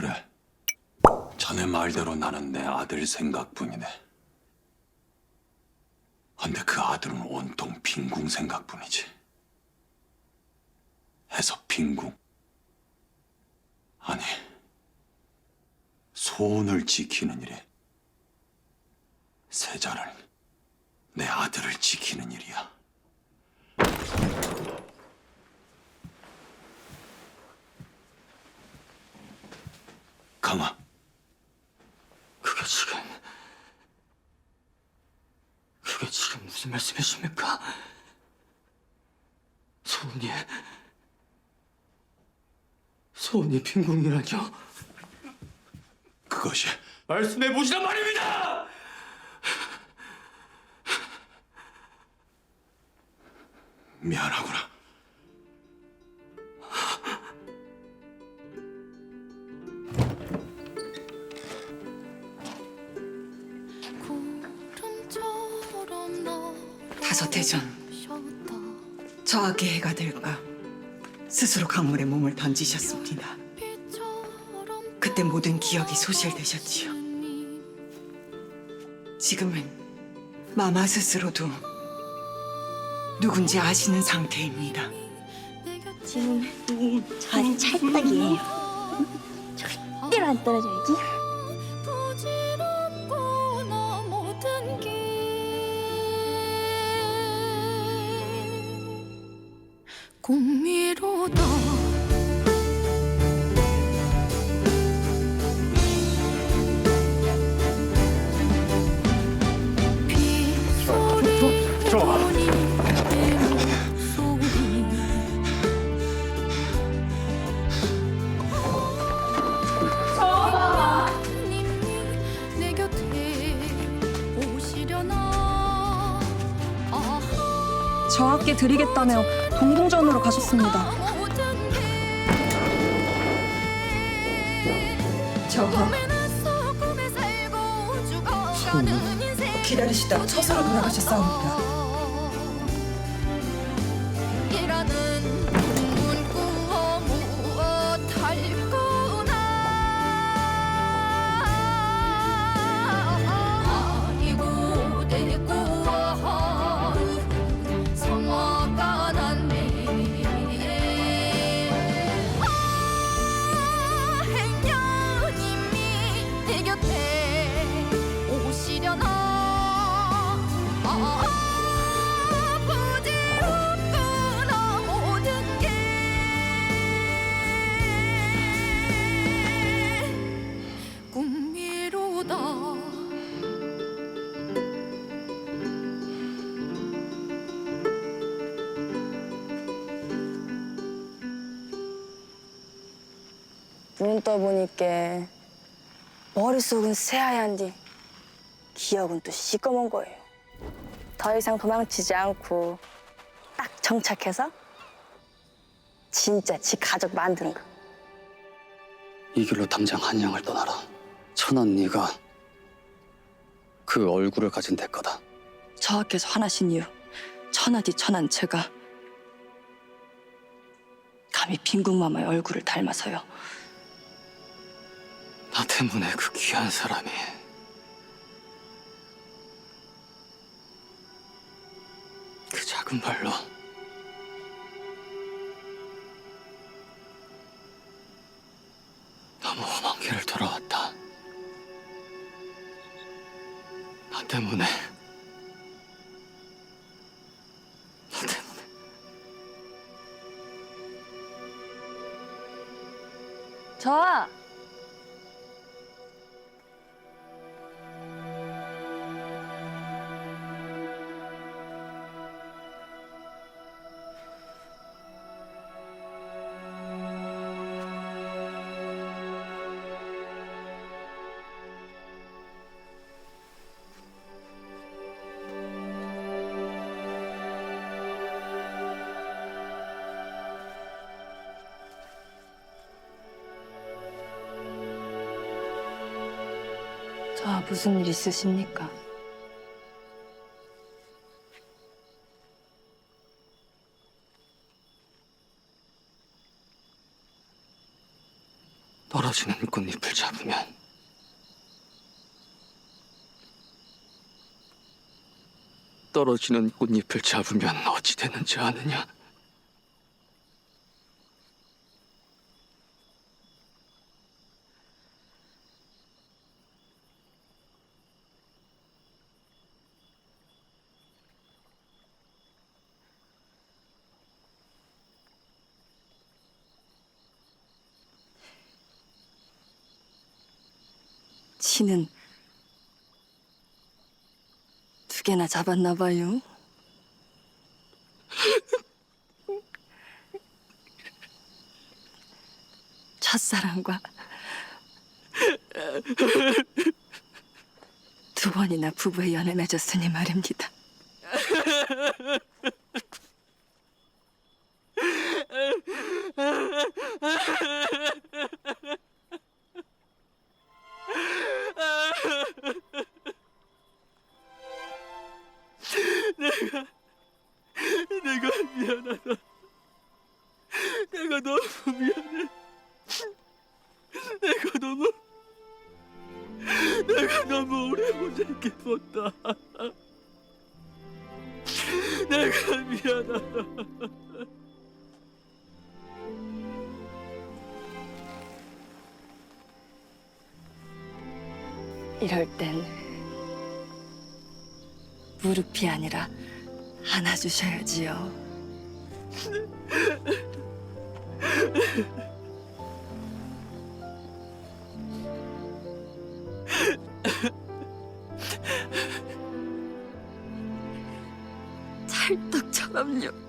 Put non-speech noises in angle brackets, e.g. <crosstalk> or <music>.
그래. 자네 말대로 나는 내 아들 생각뿐이네. 근데 그 아들은 온통 빈궁 생각뿐이지. 해서 빈궁? 아니, 소원을 지키는 일에 세자를, 내 아들을 지키는 일이야. 강아, 그게 지금 그게 지금 무슨 말씀이십니까? 소은이 소은이 빈궁이라뇨? 그것이 말씀해 보시란 말입니다! 미안하구나. 다섯 해전 쉬었다 저하게 해가 될까 스스로 강물에 몸을 던지셨습니다. 그때 모든 기억이 소실되셨지요. 니 지금은 마마 스스로도 누군지 아시는 상태입니다. 지금 저 아직 찰떡이에요. 절대로 안 떨어져야지. 저하께 드리겠다며 동궁전으로 가셨습니다. 저하 기다리시다 처서로 돌아가셨사옵니다. 눈 떠보니까 머릿속은 새하얀디 기억은 또 시꺼먼 거예요. 더 이상 도망치지 않고 딱 정착해서 진짜 지 가족 만드는 거. 이 길로 당장 한양을 떠나라. 천한 네가 그 얼굴을 가진 대가다. 저하께서 화나신 이유 천하디 천한 제가 감히 빈궁마마의 얼굴을 닮아서요 나 때문에 그 귀한 사람이. 그 작은 발로. 너무 험한 길을 돌아왔다. 나 때문에. 나 때문에. 저아 저 무슨 일 있으십니까? 너 떨어지는 꽃잎을 잡으면 떨어지는 꽃잎을 잡으면 어찌 되는지 아느냐? 치는 두 개나 잡았나 봐요. <laughs> 첫사랑과 두 번이나 부부의 연을 맺었으니 말입니다. <laughs> 있게 본다. <laughs> 내가 미안하다. 이럴 땐 무릎이 아니라 안아주셔야지요. <laughs> 찰떡처럼요. <laughs>